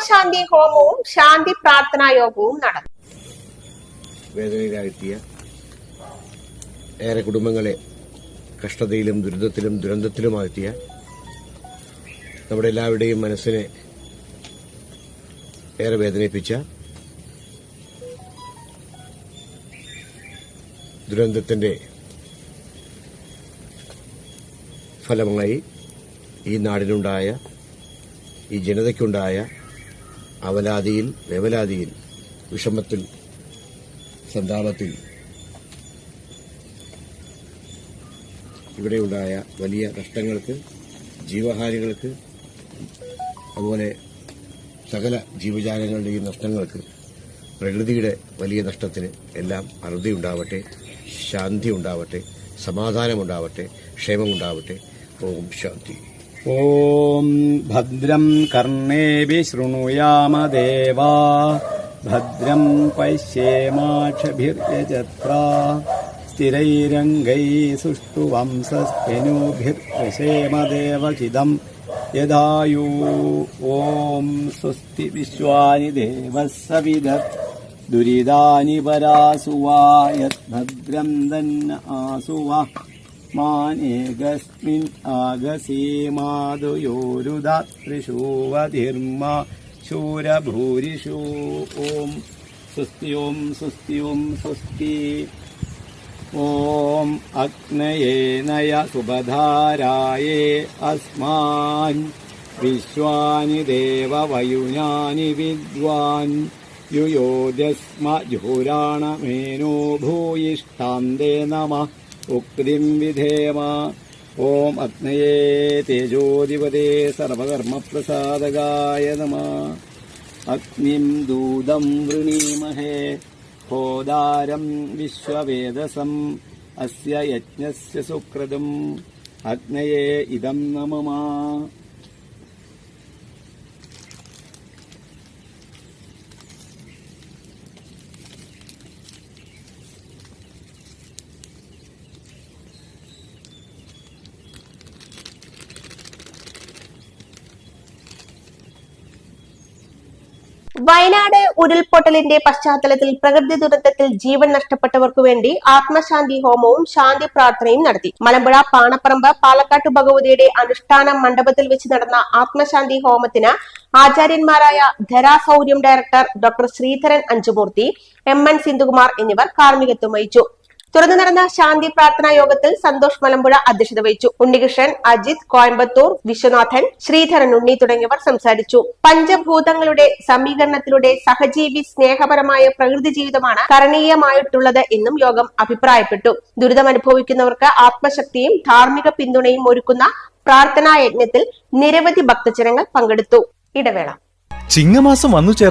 ആത്മശാന്തി ഹോമവും ശാന്തി പ്രാർത്ഥനാ യോഗവും നടന്നു. വേദനയിലാഴ്ത്തിയ ഏറെ കുടുംബങ്ങളെ കഷ്ടതയിലും ദുരിതത്തിലും ദുരന്തത്തിലുമാഴ്ത്തിയ നമ്മുടെ എല്ലാവരുടെയും മനസ്സിനെ ഏറെ വേദനിപ്പിച്ച ദുരന്തത്തിന്റെ ഫലമായി ഈ നാടിനുണ്ടായ ഈ ജനതയ്ക്കുണ്ടായ അവലാതിയിൽ വേവലാതിയിൽ വിഷമത്തിൽ സന്താപത്തിൽ. ഇവിടെയുണ്ടായ വലിയ നഷ്ടങ്ങൾക്ക് ജീവഹാനികൾക്ക് അതുപോലെ സകല ജീവജാലങ്ങളുടെയും നഷ്ടങ്ങൾക്ക് പ്രകൃതിയുടെ വലിയ നഷ്ടത്തിന് എല്ലാം അറുതി ഉണ്ടാവട്ടെ ശാന്തി ഉണ്ടാവട്ടെ സമാധാനമുണ്ടാവട്ടെ ക്ഷേമമുണ്ടാവട്ടെ ഓം ശാന്തി. ॐ कर्णेभिः शृणुयामदेवा भद्रम् पश्येमाक्षभिर्यजत्रा स्थिरैरङ्गैः सुष्ठुवंसस्पिनोभिर्यशेमदेवकिदम् यदायु ॐ स्वस्ति विश्वानि देवः सविदत् दुरिदानि परासु वा यद्भद्रम् दन्न आसु वा മാനേകസ്മിൻ ആഗസീമാതുയോരുധാത്രിഷൂവധീർമ്മ ശൂരഭൂരിഷൂ. ഓം സ്വസ്തി ഓം സ്വസ്തി. ഓം സ്വസ്തി ഓം അഗ്നയേ നയ സുഭധാരായേ അസ്മാൻ. വിശ്വാനി ദേവവയുനാനി വിദ്വാൻ. യുയോജസ്മ ജുഹുരാണമേനോ ഭൂയിഷ്ടാന്തേ നമ. ഉക്തിം വിധേയമ. ഓം അഗ്നയേ തേജോധിപതേ സർവകർമ്മപ്രസാദകായ നമ. അഗ്നിം ദൂതം വൃണീമഹേ. ഹോദാരം വിശ്വവേദസം. അസ്യ യജ്ഞസ്യ സുക്രതും. അഗ്നയേ ഇതം നമമാ വയനാട് ഉരുൾപൊട്ടലിന്റെ പശ്ചാത്തലത്തിൽ പ്രകൃതി ദുരന്തത്തിൽ ജീവൻ നഷ്ടപ്പെട്ടവർക്കു വേണ്ടി ആത്മശാന്തി ഹോമവും ശാന്തി പ്രാർത്ഥനയും നടത്തി. മലമ്പുഴ പാണപ്പറമ്പ് പാലക്കാട്ട് ഭഗവതിയുടെ അനുഷ്ഠാന മണ്ഡപത്തിൽ വെച്ച് നടന്ന ആത്മശാന്തി ഹോമത്തിന് ആചാര്യന്മാരായ ധരാസൗര്യം director doctor Sreedharan Anchumoorthy M N Sindhukumar എന്നിവർ കാർമ്മികത്വം വഹിച്ചു. തുടർന്ന് നടന്ന ശാന്തി പ്രാർത്ഥനാ യോഗത്തിൽ സന്തോഷ് മലമ്പുഴ അധ്യക്ഷത വഹിച്ചു. ഉണ്ണികൃഷ്ണൻ അജിത് കോയമ്പത്തൂർ വിശ്വനാഥൻ ശ്രീധരൻ ഉണ്ണി തുടങ്ങിയവർ സംസാരിച്ചു. പഞ്ചഭൂതങ്ങളുടെ സമീകരണത്തിലൂടെ സഹജീവി സ്നേഹപരമായ പ്രകൃതി ജീവിതമാണ് കരണീയമായിട്ടുള്ളത് എന്നും യോഗം അഭിപ്രായപ്പെട്ടു. ദുരിതമനുഭവിക്കുന്നവർക്ക് ആത്മശക്തിയും ധാർമ്മിക പിന്തുണയും ഒരുക്കുന്ന പ്രാർത്ഥനാ യജ്ഞത്തിൽ നിരവധി ഭക്തജനങ്ങൾ പങ്കെടുത്തു. ഇടവേള. ചിങ്ങമാസം വന്നു